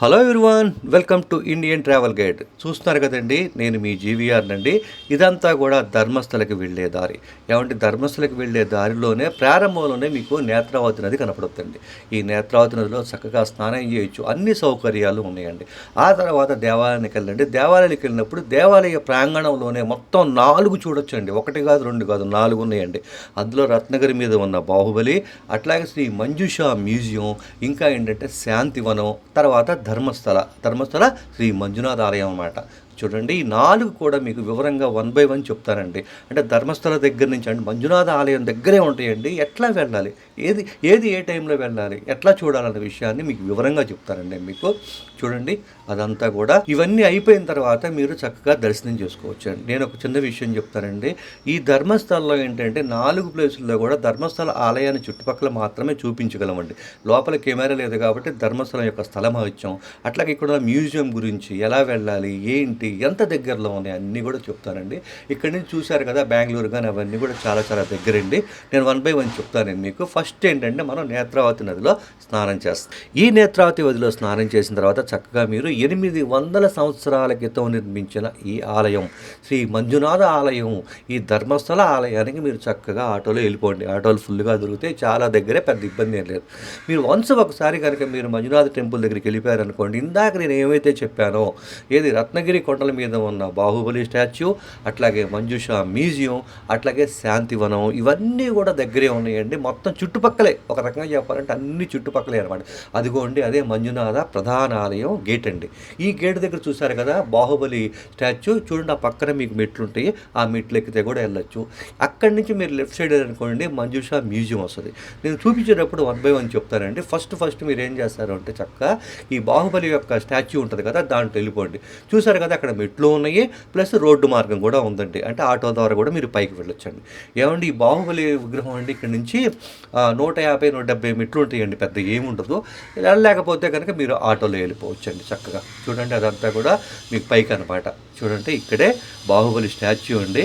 Hello everyone welcome to Indian travel guide చూస్తున్నారు కదండి నేను మీ జీవీఆర్ నండి. ఇదంతా కూడా ధర్మస్థలకి వెళ్ళే దారి. ఏమంటే ధర్మస్థలకి వెళ్ళే దారిలోనే ప్రారంభంలోనే మీకు నేత్రావతి నది కనపడుతుంది ఈ నేత్రావతి నదిలో చక్కగా స్నానం చేయొచ్చు. అన్ని సౌకర్యాలు ఉన్నాయండి. ఆ తర్వాత దేవాలయానికి వెళ్ళండి. దేవాలయానికి వెళ్ళినప్పుడు దేవాలయ ప్రాంగణంలోనే మొత్తం నాలుగు చూడొచ్చండి. ఒకటి కాదు రెండు కాదు నాలుగు ఉన్నాయండి. అందులో రత్నగిరి మీద ఉన్న బాహుబలి అట్లాగే శ్రీ మంజుషా మ్యూజియం ఇంకా ఏంటంటే శాంతివనం తర్వాత ధర్మస్థల ధర్మస్థల శ్రీ మంజునాథ ఆలయం అన్నమాట. చూడండి ఈ నాలుగు కూడా మీకు వివరంగా వన్ బై వన్ చెప్తానండి అంటే ధర్మస్థల దగ్గర నుంచి అంటే మంజునాథ ఆలయం దగ్గరే ఉంటాయండి. ఎట్లా వెళ్ళాలి? ఏది ఏది ఏ టైంలో వెళ్ళాలి? ఎట్లా చూడాలన్న విషయాన్ని మీకు వివరంగా చెప్తానండి మీకు. చూడండి అదంతా కూడా ఇవన్నీ అయిపోయిన తర్వాత మీరు చక్కగా దర్శనం చేసుకోవచ్చు అండి. నేను ఒక చిన్న విషయం చెప్తానండి. ఈ ధర్మస్థలంలో ఏంటంటే నాలుగు ప్లేసుల్లో కూడా ధర్మస్థల ఆలయాన్ని చుట్టుపక్కల మాత్రమే చూపించగలమండి. లోపల కెమెరా లేదు కాబట్టి ధర్మస్థలం యొక్క స్థల మహత్యం అట్లాగే ఇక్కడ మ్యూజియం గురించి ఎలా వెళ్ళాలి ఏంటి ఎంత దగ్గరలో ఉన్నాయి అన్నీ కూడా చెప్తానండి. ఇక్కడి నుంచి చూశారు కదా బెంగళూరు కానీ అవన్నీ కూడా చాలా చాలా దగ్గరండి. నేను వన్ బై వన్ చెప్తానండి మీకు. ఫస్ట్ ఏంటంటే మనం నేత్రావతి నదిలో స్నానం చేస్తాం. ఈ నేత్రావతి నదిలో స్నానం చేసిన తర్వాత చక్కగా మీరు ఎనిమిది వందల సంవత్సరాల క్రితం నిర్మించిన ఈ ఆలయం శ్రీ మంజునాథ ఆలయం ఈ ధర్మస్థల ఆలయానికి మీరు చక్కగా ఆటోలో వెళ్ళిపోండి. ఆటోలు ఫుల్గా దొరికితే చాలా దగ్గరే పెద్ద ఇబ్బంది ఏం లేదు. మీరు వన్స్ ఒకసారి కనుక మీరు మంజునాథ టెంపుల్ దగ్గరికి వెళ్ళిపోయారనుకోండి ఇందాక నేను ఏమైతే చెప్పానో ఏది రత్నగిరి కొండ కోటల మీద ఉన్న బాహుబలి స్టాచ్యూ అట్లాగే మంజుష మ్యూజియం అట్లాగే శాంతివనం ఇవన్నీ కూడా దగ్గరే ఉన్నాయండి. మొత్తం చుట్టుపక్కలే. ఒక రకంగా చెప్పాలంటే అన్ని చుట్టుపక్కలే అనమాట అదిగోండి అదే మంజునాథ ప్రధాన ఆలయం గేట్ అండి. ఈ గేట్ దగ్గర చూసారు కదా బాహుబలి స్టాచ్యూ. చూడండి ఆ పక్కన మీకు మెట్లు ఉంటాయి ఆ మెట్లు ఎక్కితే కూడా వెళ్ళొచ్చు. అక్కడి నుంచి మీరు లెఫ్ట్ సైడ్ అనుకోండి మంజుష మ్యూజియం వస్తుంది. నేను చూపించేటప్పుడు వన్ బై వన్ చెప్తానండి. ఫస్ట్ ఫస్ట్ మీరు ఏం చేస్తారు అంటే చక్కగా ఈ బాహుబలి యొక్క స్టాచ్యూ ఉంటుంది కదా దాంట్లో వెళ్ళిపోండి. చూసారు కదా అక్కడ మెట్లు ఉన్నాయి ప్లస్ రోడ్డు మార్గం కూడా ఉందండి. అంటే ఆటో ద్వారా కూడా మీరు పైకి వెళ్ళొచ్చండి. ఏమండి ఈ బాహుబలి విగ్రహం అండి ఇక్కడ నుంచి నూట యాభై నూట డెబ్బై మెట్లు ఉంటాయండి పెద్ద ఏముండదు లేకపోతే కనుక మీరు ఆటోలో వెళ్ళిపోవచ్చండి చక్కగా. చూడండి అదంతా కూడా మీకు పైకి అనమాట. చూడండి ఇక్కడే బాహుబలి స్టాచ్యూ అండి.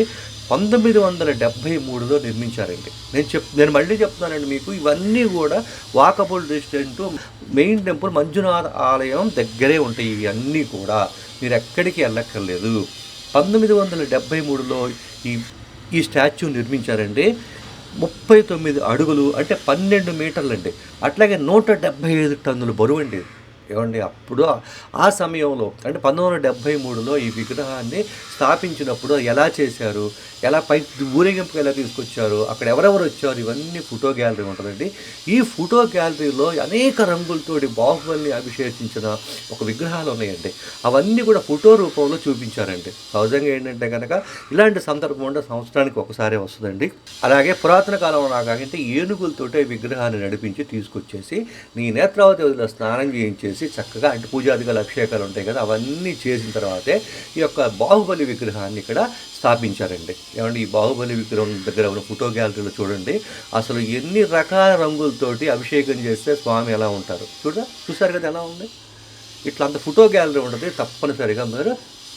పంతొమ్మిది వందల డెబ్భై మూడులో నిర్మించారండి. నేను చెప్ నేను మళ్ళీ చెప్తున్నానండి మీకు ఇవన్నీ కూడా walkable distant main temple Manjunatha ఆలయం దగ్గరే ఉంటాయి ఇవన్నీ కూడా. మీరు ఎక్కడికి వెళ్ళక్కర్లేదు. పంతొమ్మిది వందల డెబ్భై మూడులో ఈ ఈ స్టాచ్యూ నిర్మించారండి. ముప్పై తొమ్మిది అడుగులు అంటే పన్నెండు మీటర్లు అండి అట్లాగే నూట డెబ్భై ఐదు టన్నులు బరువు అండి ఏమండి అప్పుడు ఆ- సమయంలో అంటే పంతొమ్మిది వందల డెబ్భై మూడులో ఈ విగ్రహాన్ని స్థాపించినప్పుడు ఎలా చేశారు? ఎలా పై ఊరేగింపుకి ఎలా తీసుకొచ్చారు? అక్కడ ఎవరెవరు వచ్చారు? ఇవన్నీ ఫోటో గ్యాలరీ ఉంటుందండి. ఈ ఫోటో గ్యాలరీలో అనేక రంగులతోటి బాహుబలిని అభిషేకించిన ఒక విగ్రహాలు ఉన్నాయండి. అవన్నీ కూడా ఫోటో రూపంలో చూపించారండి. సహజంగా ఏంటంటే కనుక ఇలాంటి సందర్భం ఉంటే సంవత్సరానికి ఒకసారి వస్తుందండి. అలాగే పురాతన కాలంలో నాకంటే ఏనుగులతోటే ఈ విగ్రహాన్ని నడిపించి తీసుకొచ్చేసి నీ నేత్రావతి వదిలో స్నానం చేయించేసి చక్కగా అంటే పూజాదిగల అభిషేకాలు ఉంటాయి కదా అవన్నీ చేసిన తర్వాతే ఈ యొక్క బాహుబలి విగ్రహాన్ని ఇక్కడ స్థాపించారండి. ఏమంటే ఈ బాహుబలి విగ్రహం దగ్గర ఉన్న ఫోటో గ్యాలరీలో చూడండి. అసలు ఎన్ని రకాల రంగులతోటి అభిషేకం చేస్తే స్వామి ఎలా ఉంటారు. చూడ చూసారు కదా ఎలా ఉంది? ఇట్లా అంత ఫోటో గ్యాలరీ ఉంటుంది తప్పనిసరిగా మీరు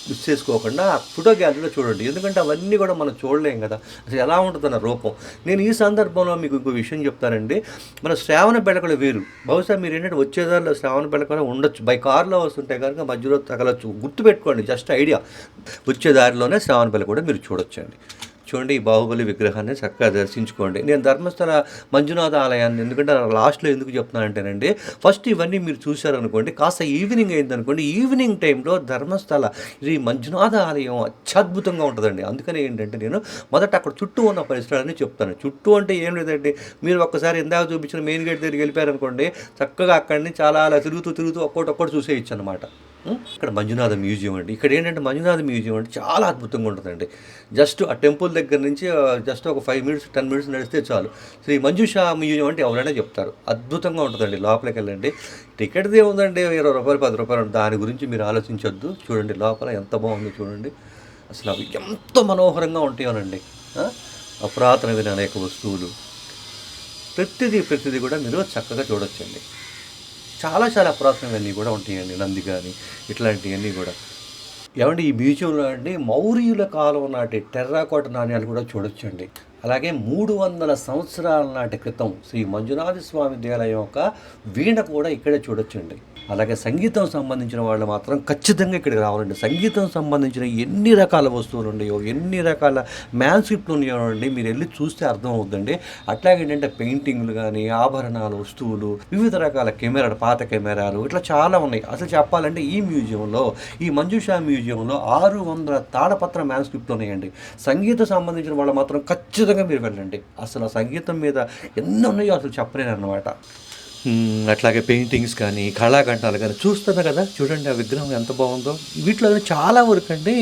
మిస్ చేసుకోకుండా ఆ ఫోటో గ్యాలరీలో చూడండి. ఎందుకంటే అవన్నీ కూడా మనం చూడలేం కదా. అసలు ఎలా ఉంటుంది అన్న రూపం. నేను ఈ సందర్భంలో మీకు ఇంకో విషయం చెప్తానండి. మన శ్రావణ బెళకలు వేరు. బహుశా మీరు ఏంటంటే వచ్చేదారిలో శ్రావణ బెళకలు ఉండొచ్చు. బై కార్లో వస్తుంటే కనుక మధ్యలో తగలొచ్చు. గుర్తుపెట్టుకోండి. Just idea. వచ్చే దారిలోనే శ్రావణ బెళ కూడా మీరు చూడొచ్చండి. చూడండి ఈ బాహుబలి విగ్రహాన్ని చక్కగా దర్శించుకోండి. నేను ధర్మస్థల మంజునాథ ఆలయాన్ని ఎందుకంటే లాస్ట్లో ఎందుకు చెప్తున్నానంటేనండి ఫస్ట్ ఇవన్నీ మీరు చూశారనుకోండి కాస్త ఈవినింగ్ అయిందనుకోండి ఈవినింగ్ టైంలో ధర్మస్థల ఇది మంజునాథ ఆలయం అత్యద్భుతంగా ఉంటుందండి. అందుకని ఏంటంటే నేను మొదట అక్కడ చుట్టూ ఉన్న పరిసరాలని చెప్తాను. చుట్టూ అంటే ఏం లేదండి. మీరు ఒక్కసారి ఇందాక చూపించిన మెయిన్ గేట్ దగ్గరికి వెళ్ళిపోయారనుకోండి చక్కగా అక్కడిని చాలా అలా తిరుగుతూ తిరుగుతూ ఒక్కొక్కటి ఒక్కటి చూసేయచ్చు అనమాట ఇక్కడ మంజునాథ మ్యూజియం అండి. ఇక్కడ ఏంటంటే మంజునాథ మ్యూజియం అంటే చాలా అద్భుతంగా ఉంటుందండి. జస్ట్ ఆ టెంపుల్ దగ్గర నుంచి జస్ట్ ఒక ఫైవ్ మినిట్స్ టెన్ మినిట్స్ నడిస్తే చాలు. శ్రీ మంజుషా మ్యూజియం అంటే ఎవరైనా చెప్తారు. అద్భుతంగా ఉంటుందండి. లోపలికి వెళ్ళండి. టికెట్ది ఏముందండి ఇరవై రూపాయలు పది రూపాయలు దాని గురించి మీరు ఆలోచించొద్దు. చూడండి లోపల ఎంత బాగుందో చూడండి. అసలు అవి ఎంత మనోహరంగా ఉంటాయోనండి. అపురాతనమైన అనేక వస్తువులు. ప్రతిదీ ప్రతిదీ కూడా మీరు చక్కగా చూడొచ్చండి. చాలా చాలా పురాతనవన్నీ కూడా ఉంటాయండి నంది కానీ ఇట్లాంటివన్నీ కూడా. ఏమంటే ఈ మ్యూజియంలో అండి మౌర్యుల కాలం నాటి టెర్రాకోట నాణ్యాలు కూడా చూడొచ్చండి. అలాగే మూడు వందల సంవత్సరాల నాటి క్రితం శ్రీ మంజునాథ స్వామి దేవాలయం యొక్క వీణ కూడా ఇక్కడే చూడొచ్చండి. అలాగే సంగీతం సంబంధించిన వాళ్ళు మాత్రం ఖచ్చితంగా ఇక్కడికి రావాలండి. సంగీతం సంబంధించిన ఎన్ని రకాల వస్తువులు ఉన్నాయో ఎన్ని రకాల మ్యాన్స్క్రిప్ట్లు ఉన్నాయో అండి మీరు వెళ్ళి చూస్తే అర్థం అవుతుందండి అట్లాగే ఏంటంటే పెయింటింగ్లు కానీ ఆభరణాలు వస్తువులు వివిధ రకాల కెమెరాలు పాత కెమెరాలు ఇట్లా చాలా ఉన్నాయి. అసలు చెప్పాలంటే ఈ మ్యూజియంలో ఈ మంజుషా మ్యూజియంలో ఆరు వందల తాళపత్ర మ్యాన్స్క్రిప్ట్లు ఉన్నాయండి. సంగీత సంబంధించిన వాళ్ళు మాత్రం ఖచ్చితంగా మీరు వెళ్ళండి. అసలు ఆ సంగీతం మీద ఎన్ని ఉన్నాయో అసలు చెప్పలేను అనమాట అట్లాగే పెయింటింగ్స్ కానీ కళాఖండాలు కానీ చూస్తున్నారు కదా చూడండి ఆ విగ్రహం ఎంత బాగుందో. వీటిలో చాలా వరకు అండి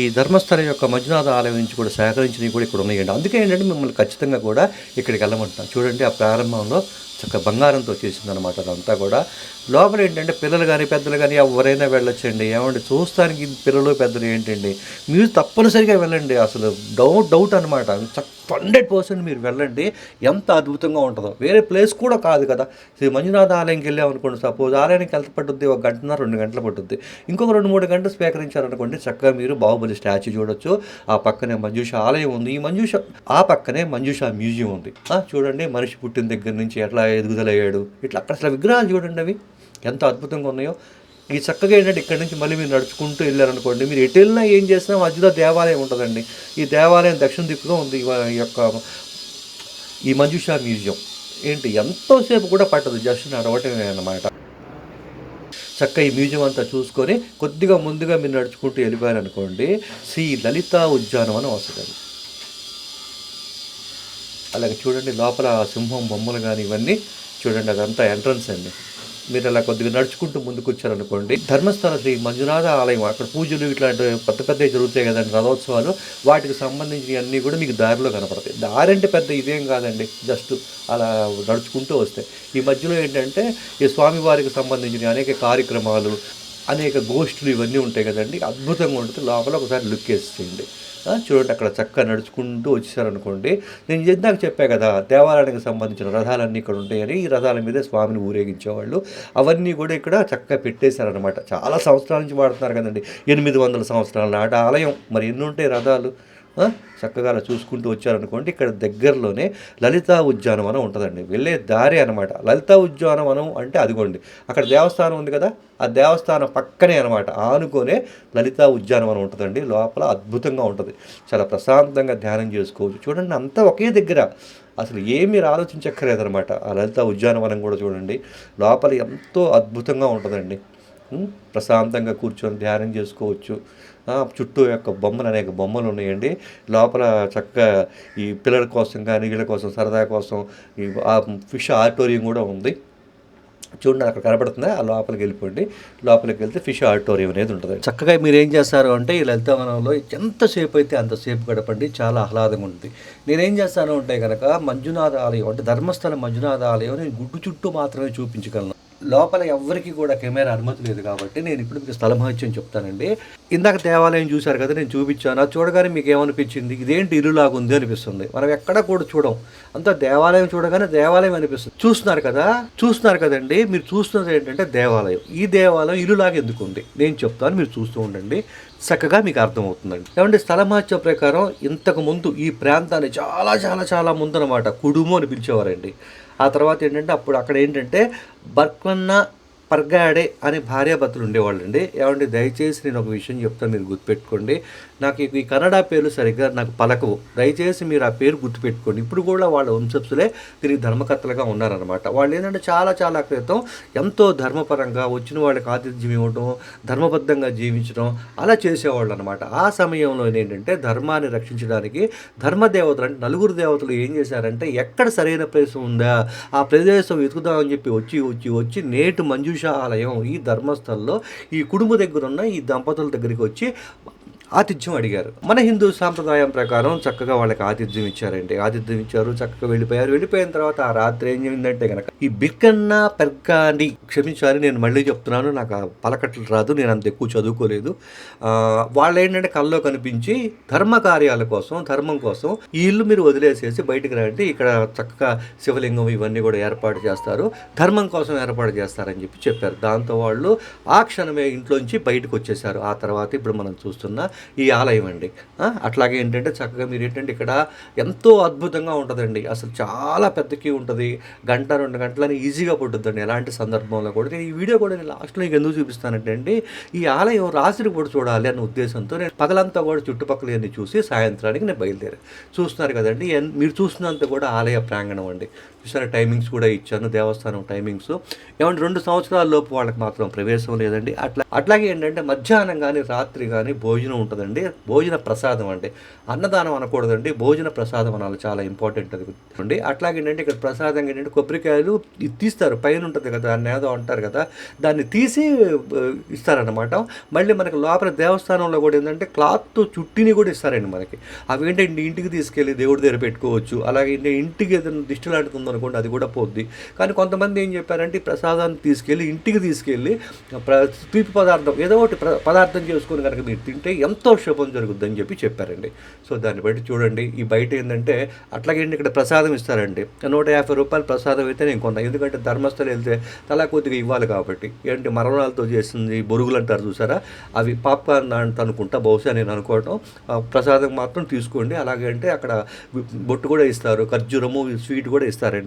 ఈ ధర్మస్థలం యొక్క మంజునాథ ఆలయం నుంచి కూడా సేకరించినవి కూడా ఇక్కడ ఉన్నాయండి. అందుకే ఏంటంటే మిమ్మల్ని ఖచ్చితంగా కూడా ఇక్కడికి వెళ్ళమంటున్నాం చూడండి ఆ ప్రారంభంలో చక్క బంగారంతో చేసిందనమాట అదంతా కూడా. లోపల ఏంటంటే పిల్లలు కానీ పెద్దలు కానీ ఎవరైనా వెళ్ళొచ్చండి. ఏమంటే చూస్తానికి పిల్లలు పెద్దలు ఏంటండి? మీరు తప్పనిసరిగా వెళ్ళండి. అసలు డౌట్ డౌట్ అనమాట హండ్రెడ్ పర్సెంట్ మీరు వెళ్ళండి. ఎంత అద్భుతంగా ఉంటుందో. వేరే ప్లేస్ కూడా కాదు కదా. శ్రీ మంజునాథ ఆలయంకి వెళ్ళాం అనుకోండి సపోజ్ ఆలయానికి ఎంత పట్టుద్ది ఒక గంటన్నర రెండు గంటలు పట్టుద్ది. ఇంకొక రెండు మూడు గంటలు స్వీకరించారనుకోండి చక్కగా మీరు బాహుబలి స్టాచ్యూ చూడొచ్చు. ఆ పక్కనే మంజుష ఆలయం ఉంది. ఈ మంజుష ఆ పక్కనే మంజుష మ్యూజియం ఉంది. ఆ, చూడండి మనిషి పుట్టిన దగ్గర నుంచి ఎట్లా ఎదుగుదలయ్యాడు ఇట్లా అక్కడ అసలు విగ్రహాలు చూడండి అవి. ఎంత అద్భుతంగా ఉన్నాయో. ఈ చక్కగా ఏంటంటే ఇక్కడ నుంచి మళ్ళీ మీరు నడుచుకుంటూ వెళ్ళారనుకోండి మీరు ఎటు వెళ్ళినా ఏం చేసినా మధ్యలో దేవాలయం ఉంటుందండి. ఈ దేవాలయం దక్షిణ దిక్కుగా ఉంది ఈ యొక్క ఈ మంజుషా మ్యూజియం. ఏంటి? ఎంతోసేపు కూడా పట్టదు. జస్ట్ నడవటమే అన్నమాట. చక్క ఈ మ్యూజియం అంతా చూసుకొని కొద్దిగా ముందుగా మీరు నడుచుకుంటూ వెళ్ళిపోయారనుకోండి శ్రీ లలితా ఉద్యానవనం వస్తుంది అలాగే చూడండి లోపల సింహం బొమ్మలు కానీ ఇవన్నీ చూడండి అదంతా ఎంట్రన్స్ అండి. మీరు అలా కొద్దిగా నడుచుకుంటూ ముందుకు వచ్చారనుకోండి ధర్మస్థల శ్రీ మంజునాథ ఆలయం అక్కడ పూజలు ఇట్లాంటి పెద్ద పెద్ద జరుగుతాయి కదండి రథోత్సవాలు. వాటికి సంబంధించిన అన్నీ కూడా మీకు దారిలో కనపడతాయి. దారి అంటే పెద్ద ఇదేం కాదండి జస్ట్ అలా నడుచుకుంటూ వస్తాయి ఈ మధ్యలో ఏంటంటే ఈ స్వామివారికి సంబంధించిన అనేక కార్యక్రమాలు అనేక గోష్ఠులు ఇవన్నీ ఉంటాయి కదండి అద్భుతంగా ఉంటుంది. లోపల ఒకసారి లుక్ వేసేయండి చూడండి అక్కడ చక్కగా నడుచుకుంటూ వచ్చేసారనుకోండి. నేను ఇందాక చెప్పా కదా దేవాలయానికి సంబంధించిన రథాలన్నీ ఇక్కడ ఉంటాయని ఈ రథాల మీద స్వామిని ఊరేగించేవాళ్ళు. అవన్నీ కూడా ఇక్కడ చక్కగా పెట్టేశారనమాట చాలా సంవత్సరాల నుంచి వాడుతున్నారు కదండి. ఎనిమిది వందల సంవత్సరాల నాట ఆలయం. మరి ఎన్ని ఉంటాయి రథాలు? చక్కగా అలా చూసుకుంటూ వచ్చారనుకోండి ఇక్కడ దగ్గరలోనే లలితా ఉద్యానవనం ఉంటుందండి. వెళ్ళే దారి అనమాట లలితా ఉద్యానవనం అంటే అదిగోండి అక్కడ దేవస్థానం ఉంది కదా ఆ దేవస్థానం పక్కనే అనమాట ఆనుకొనే లలితా ఉద్యానవనం ఉంటుందండి. లోపల అద్భుతంగా ఉంటుంది. చాలా ప్రశాంతంగా ధ్యానం చేసుకోవచ్చు. చూడండి అంతా ఒకే దగ్గర. అసలు ఏమీ ఆలోచించక్కర్లేదనమాట ఆ లలిత ఉద్యానవనం కూడా చూడండి లోపల ఎంతో అద్భుతంగా ఉంటుందండి. ప్రశాంతంగా కూర్చొని ధ్యానం చేసుకోవచ్చు. చుట్టూ యొక్క బొమ్మలు అనేక బొమ్మలు ఉన్నాయండి. లోపల చక్కగా ఈ పిల్లల కోసం కానీ వీళ్ళ కోసం సరదా కోసం ఈ ఫిష్ ఆడిటోరియం కూడా ఉంది. చూడండి అక్కడ కనబడుతుంది? ఆ లోపలికి వెళ్ళిపోండి. లోపలికి వెళ్తే ఫిష్ ఆడిటోరియం అనేది ఉంటుంది. చక్కగా మీరు ఏం చేస్తారు అంటే ఈ లలితవనంలో ఎంతసేపు అయితే అంతసేపు గడపండి చాలా ఆహ్లాదంగా ఉంటుంది. నేనేం చేస్తాను అంటే కనుక మంజునాథ ఆలయం అంటే ధర్మస్థల మంజునాథ ఆలయం నేను గుడ్డు చుట్టూ మాత్రమే చూపించగలను. లోపల ఎవరికి కూడా కెమెరా అనుమతి లేదు కాబట్టి నేను ఇప్పుడు మీకు స్థల మహత్యం చెప్తానండి. ఇందాక దేవాలయం చూశారు కదా నేను చూపించాను. అది చూడగానే మీకు ఏమనిపించింది? ఇదేంటి ఇల్లులాగా ఉంది అనిపిస్తుంది. మనం ఎక్కడ కూడా చూడం. అంతా దేవాలయం చూడగానే దేవాలయం అనిపిస్తుంది. చూస్తున్నారు కదా? చూస్తున్నారు కదండి. మీరు చూస్తున్నది ఏంటంటే దేవాలయం. ఈ దేవాలయం ఇల్లులాగా ఎందుకు ఉంది? నేను చెప్తాను మీరు చూస్తూ ఉండండి. చక్కగా మీకు అర్థమవుతుందండి. ఏమంటే స్థల మహత్యం ప్రకారం ఇంతకు ముందు ఈ ప్రాంతాన్ని చాలా చాలా చాలా ముందు అనమాట కుడుము అని పిలిచేవారండి. ఆ తర్వాత ఏంటంటే అప్పుడు అక్కడ ఏంటంటే బర్క్వన్న పర్గాడే అనే భార్యాభర్తలు ఉండేవాళ్ళండి. ఏమంటే దయచేసి నేను ఒక విషయం చెప్తాను మీరు గుర్తుపెట్టుకోండి. నాకు ఈ- కన్నడ పేర్లు సరిగ్గా నాకు పలకవు. దయచేసి మీరు ఆ పేరు గుర్తుపెట్టుకోండి. ఇప్పుడు కూడా వాళ్ళ వంశస్థులే తిరిగి ధర్మకర్తలుగా ఉన్నారనమాట వాళ్ళు ఏంటంటే చాలా చాలా క్రితం ఎంతో ధర్మపరంగా వచ్చిన వాళ్ళకి ఆతిథ్యం ఇవ్వడం ధర్మబద్ధంగా జీవించడం అలా చేసేవాళ్ళు అనమాట ఆ సమయంలో ఏంటంటే ధర్మాన్ని రక్షించడానికి ధర్మదేవతలు అంటే నలుగురు దేవతలు ఏం చేశారంటే ఎక్కడ సరైన ప్రదేశం ఉందా ఆ ప్రదేశం వెతుకుదామని చెప్పి వచ్చి వచ్చి వచ్చి నేటి మంజుష ఆలయం ఈ ధర్మస్థల్లో ఈ కుటుంబ దగ్గర ఉన్న ఈ దంపతుల దగ్గరికి వచ్చి ఆతిథ్యం అడిగారు. మన హిందూ సాంప్రదాయం ప్రకారం చక్కగా వాళ్ళకి ఆతిథ్యం ఇచ్చారండి. ఆతిథ్యం ఇచ్చారు చక్కగా వెళ్ళిపోయారు. వెళ్ళిపోయిన తర్వాత ఆ రాత్రి ఏం జరిగిందంటే కనుక ఈ బిక్కన్న పెర్గాని క్షమించాలి నేను మళ్ళీ చెప్తున్నాను నాకు ఆ పలకట్లు రాదు నేను అంత ఎక్కువ చదువుకోలేదు. వాళ్ళు ఏంటంటే కల్లో కనిపించి ధర్మ కార్యాల కోసం ధర్మం కోసం ఈ ఇల్లు మీరు వదిలేసేసి బయటకు రండి ఇక్కడ చక్కగా శివలింగం ఇవన్నీ కూడా ఏర్పాటు చేస్తారు ధర్మం కోసం ఏర్పాటు చేస్తారని చెప్పి చెప్పారు. దాంతో వాళ్ళు ఆ క్షణమే ఇంట్లోంచి బయటకు వచ్చేసారు ఆ తర్వాత ఇప్పుడు మనం చూస్తున్న ఈ ఆలయం అండి. అట్లాగే ఏంటంటే చక్కగా మీరు ఏంటంటే ఇక్కడ ఎంతో అద్భుతంగా ఉంటుందండి. అసలు చాలా పెద్ద క్యూ ఉంటుంది. గంట రెండు గంటలని ఈజీగా పట్టుద్దండి. ఎలాంటి సందర్భంలో కూడా. నేను ఈ వీడియో కూడా నేను లాస్ట్లో నీకు ఎందుకు చూపిస్తానంటే అండి ఈ ఆలయం రాత్రి కూడా చూడాలి అన్న ఉద్దేశంతో నేను పగలంతా కూడా చుట్టుపక్కల చూసి సాయంత్రానికి నేను బయలుదేరాను. చూస్తున్నారు కదండి మీరు చూస్తున్నంత కూడా ఆలయ ప్రాంగణం అండి. చూసారా టైమింగ్స్ కూడా ఇచ్చాను దేవస్థానం టైమింగ్స్ ఏమంటే రెండు సంవత్సరాల లోపు వాళ్ళకి మాత్రం ప్రవేశం లేదండి. అట్లా అట్లాగే ఏంటంటే మధ్యాహ్నం కానీ రాత్రి కానీ భోజనం ఉంటుందండి. భోజన ప్రసాదం అంటే అన్నదానం అనకూడదండి. భోజన ప్రసాదం అనాలి చాలా ఇంపార్టెంట్ అది. అండి అట్లాగే ఏంటంటే ఇక్కడ ప్రసాదం ఏంటంటే కొబ్బరికాయలు తీస్తారు పైన ఉంటుంది కదా దాన్ని ఏదో అంటారు కదా దాన్ని తీసి ఇస్తారనమాట ఇస్తారన్నమాట. మళ్ళీ మనకి లోపల దేవస్థానంలో కూడా ఏంటంటే క్లాత్ చుట్టిని కూడా ఇస్తారండి మనకి. అవి ఏంటంటే ఇంటికి తీసుకెళ్ళి దేవుడి దగ్గర పెట్టుకోవచ్చు. అలాగే ఇంటికి ఏదైనా దిష్టి లాంటిది అనుకోండి అది కూడా పోద్ది. కానీ కొంతమంది ఏం చెప్పారంటే ప్రసాదాన్ని తీసుకెళ్ళి ఇంటికి తీసుకెళ్ళి ప్ర తీపి పదార్థం ఏదో ఒకటి ప్ర పదార్థం చేసుకొని కనుక మీరు తింటే ఎంతో శుభం జరుగుద్దని చెప్పి చెప్పారండి. సో దాన్ని బట్టి చూడండి. ఈ బయట ఏంటంటే అట్లాగే ఇక్కడ ప్రసాదం ఇస్తారండి. నూట యాభై రూపాయలు ప్రసాదం అయితే నేను కొంత ఎందుకంటే ధర్మస్థలు వెళ్తే తలా కొద్దిగా ఇవ్వాలి కాబట్టి. ఏంటి మరణాలతో చేసింది బొరుగులు అంటారు చూసారా? అవి పాప్కార్న్ అంట అనుకుంటా బహుశా నేను అనుకోవటం. ప్రసాదం మాత్రం తీసుకోండి. అలాగే అంటే అక్కడ బొట్టు కూడా ఇస్తారు ఖర్జూరము స్వీట్ కూడా ఇస్తారండి.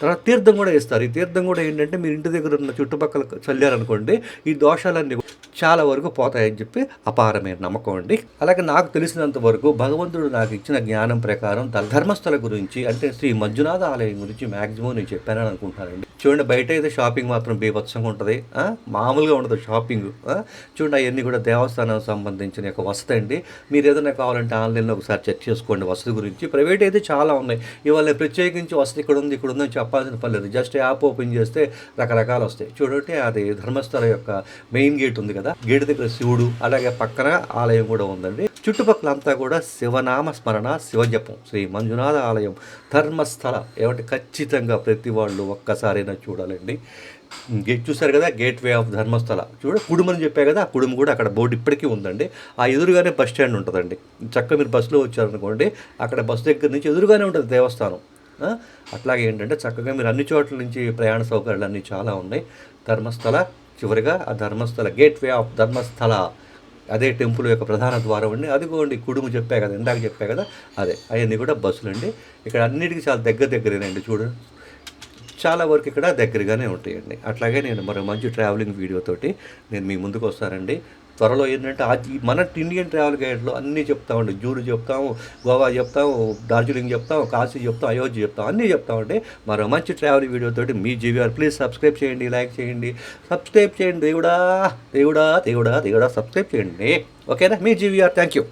తర్వాత తీర్థం కూడా ఇస్తారు ఈ తీర్థం కూడా ఏంటంటే మీరు ఇంటి దగ్గర ఉన్న చుట్టుపక్కల చల్లారనుకోండి ఈ దోషాలన్నీ చాలా వరకు పోతాయని చెప్పి అపారమైన నమ్మకం అండి. అలాగే నాకు తెలిసినంత వరకు భగవంతుడు నాకు ఇచ్చిన జ్ఞానం ప్రకారం ధర్మస్థల గురించి అంటే శ్రీ మంజునాథ ఆలయం గురించి మ్యాక్సిమం నేను చెప్పానని అనుకుంటున్నానండి. చూడండి బయట అయితే షాపింగ్ మాత్రం బీభత్సంగా ఉంటుంది. మామూలుగా ఉండదు షాపింగ్. చూడండి అవన్నీ కూడా దేవస్థానం సంబంధించిన యొక్క వసతి అండి. మీరు ఏదైనా కావాలంటే ఆన్లైన్లో ఒకసారి చెక్ చేసుకోండి వసతి గురించి. ప్రైవేట్ అయితే చాలా ఉన్నాయి. ఇవాళ ప్రత్యేకించి వసతి ఇక్కడ ఉంది ఇక్కడ ఉందని చెప్పాల్సిన పని లేదు. జస్ట్ యాప్ ఓపెన్ చేస్తే రకరకాలు వస్తాయి. చూడండి అది ధర్మస్థల యొక్క మెయిన్ గేట్ ఉంది కదా. గేటు దగ్గర శివుడు అలాగే పక్కన ఆలయం కూడా ఉందండి. చుట్టుపక్కల అంతా కూడా శివనామ స్మరణ శివజపం. శ్రీ మంజునాథ ఆలయం ధర్మస్థల. ఏమంటే ఖచ్చితంగా ప్రతి వాళ్ళు ఒక్కసారైనా చూడాలండి. గేట్ చూశారు కదా? Gateway of Dharmasthala. చూడ కుడుమని చెప్పా కదా? ఆ కుడుము కూడా అక్కడ బోర్డు ఇప్పటికీ ఉందండి. ఆ ఎదురుగానే బస్ స్టాండ్ ఉంటుందండి. చక్కగా మీరు బస్సులో వచ్చారనుకోండి అక్కడ బస్ దగ్గర నుంచి ఎదురుగానే ఉంటుంది దేవస్థానం. అట్లాగే ఏంటంటే చక్కగా మీరు అన్ని చోట్ల నుంచి ప్రయాణ సౌకర్యాలు అన్నీ చాలా ఉన్నాయి. ధర్మస్థల చివరిగా ఆ Dharmasthala gateway of Dharmasthala అదే టెంపుల్ యొక్క ప్రధాన ద్వారం అండి. అదిగోండి కుడుము చెప్పా కదా ఇందాక చెప్పా కదా అదే అవన్నీ కూడా బస్సులు అండి. ఇక్కడ అన్నిటికీ చాలా దగ్గర దగ్గరేనండి చూడండి చాలా వరకు ఇక్కడ దగ్గరగానే ఉంటాయండి. అట్లాగే నేను మరో మంచి ట్రావెలింగ్ వీడియోతోటి నేను మీ ముందుకు వస్తానండి. త్వరలో ఏంటంటే మన ఇండియన్ ట్రావెల్ గైడ్లో అన్నీ చెప్తామండి జూరు చెప్తాము గోవా చెప్తాము డార్జిలింగ్ చెప్తాము కాశీ చెప్తాం అయోధ్య చెప్తాం అన్నీ చెప్తామండి మరో మంచి ట్రావెల్ వీడియోతోటి మీ జీవీఆర్ ప్లీజ్ సబ్స్క్రైబ్ చేయండి లైక్ చేయండి. సబ్స్క్రైబ్ చేయండి దేవుడా దేవుడా దేవుడా దేవుడా సబ్స్క్రైబ్ చేయండి. ఓకేనా? మీ జీవీఆర్ థ్యాంక్ యూ